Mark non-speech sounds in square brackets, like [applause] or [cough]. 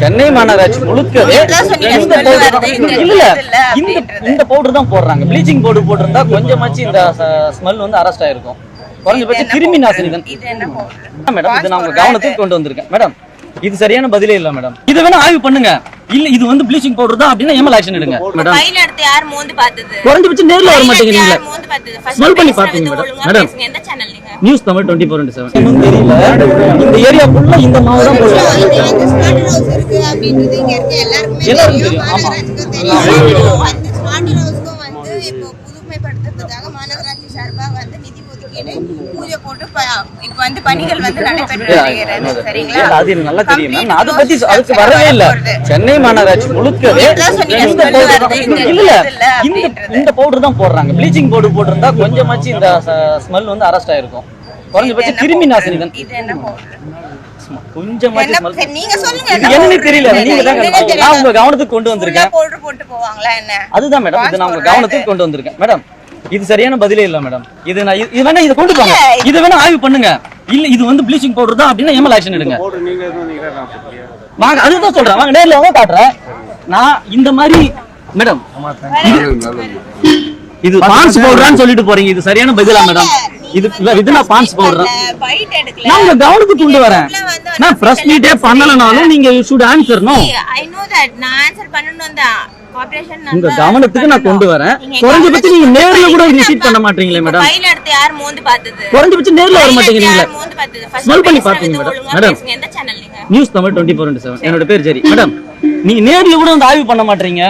சென்னை மாநகராட்சி முழுக்கவே இந்த இந்த பவுடர் தான் போடுறாங்க. ப்ளீச்சிங் பவுடர் போட்டிருந்தா கொஞ்சமாச்சு இந்த ஸ்மெல் வந்து அரெஸ்ட் ஆயிருக்கும். குறைஞ்சபட்சம் கிருமி நாசினி தான்? மேடம் இது நான் உங்க கவனத்துக்கு கொண்டு வந்திருக்கேன். மேடம் இது சரியான பதிலே இல்ல மேடம் இதை வேணா ஆய்வு பண்ணுங்க. இல்ல இது வந்து ப்ளீச்சிங் பவுடர் தான் அப்படின்னா எம்எல் ஆக்ஷன் எடுங்க மேடம் கையில எடுத்து யார் மோந்து பார்த்தது? குறைஞ்சபட்சம் நேர்ல வர First Smell பண்ணி பாத்தீங்க மேடம். மேடம். எந்த நீங்க? News Tamil twenty four seven தெரியல. இந்த ஏரியா ஃபுல்லா இந்த மாவு தான் போடுவாங்க எல்லாருக்குமே தெரியும். தெரியும், புதுமைப்படுத்துறதுக்காக மாநகராட்சி சார்பாக வந்து நிதி ஒதுக்கீடு பூஜை போட்டு இப்போ வந்து பணிகள் வந்து நடைபெற்று சரிங்களா? அது நல்லா தெரியும். மேம் நான் அதை பத்தி அதுக்கு வரவே இல்ல. சென்னை மாநகராட்சி முழுக்கவே இந்த இல்ல இந்த பவுடர் தான் போடுறாங்க. ப்ளீச்சிங் பவுடர் போட்டிருந்தா கொஞ்சமாச்சு இந்த ஸ்மெல் வந்து அரெஸ்ட் ஆயிருக்கும். குறைஞ்சபட்சம் கிருமி நாசினி தான். நீங்க சொல்லுங்க. என்ன? தெரியல. நீங்க தான். நான் உங்க. கவனத்துக்கு கொண்டு வந்திருக்கேன். அதுதான் மேடம் இது நான் உங்க கவனத்துக்கு கொண்டு வந்திருக்கேன். மேடம் இது சரியான பதிலே இல்ல மேடம் இது நான் இது- வேணா இதை கொண்டு போங்க. இது வேணா ஆய்வு பண்ணுங்க. இல்ல இது வந்து ப்ளீச்சிங் பவுடர் தான் அப்படின்னா எம்எல் ஆக்ஷன் எடுங்க? வாங்க அதுதான் சொல்றேன். வாங்க நேர்ல வாங்க காட்டுறேன். நான் இந்த மாதிரி மேடம் இது பான்ஸ் பவுடரான்னு சொல்லிட்டு போறீங்க. இது சரியான பதிலா மேடம் இது இல்ல இது நான் பான்ஸ் பவுடர். நான் உங்க கவனத்துக்கு கொண்டு வரேன். வந்து நான் பிரஸ் மீட்டே பண்ணலனாலும் நீங்க you should answer no I know that. நான் answer பண்ணணும் தான். உங்க நல்லா கவனத்துக்கு நான். கொண்டு வரேன் நீங்க குறைஞ்சபட்சம் நீங்க நேர்ல கூட விசிட் பண்ண மாட்டீங்களே மேடம் கையில எடுத்து யார் மோந்து பார்த்தது? குறைஞ்சபட்சம் நேர்ல வர பார்த்தது? First Smell பண்ணி பாத்தீங்க மேடம். மேடம். எந்த channel நீங்க? News Tamil twenty four seven என்னோட பேர் ஜெரி [laughs] மேடம் நீங்க நேர்ல கூட வந்து ஆய்வு பண்ண மாட்டீங்க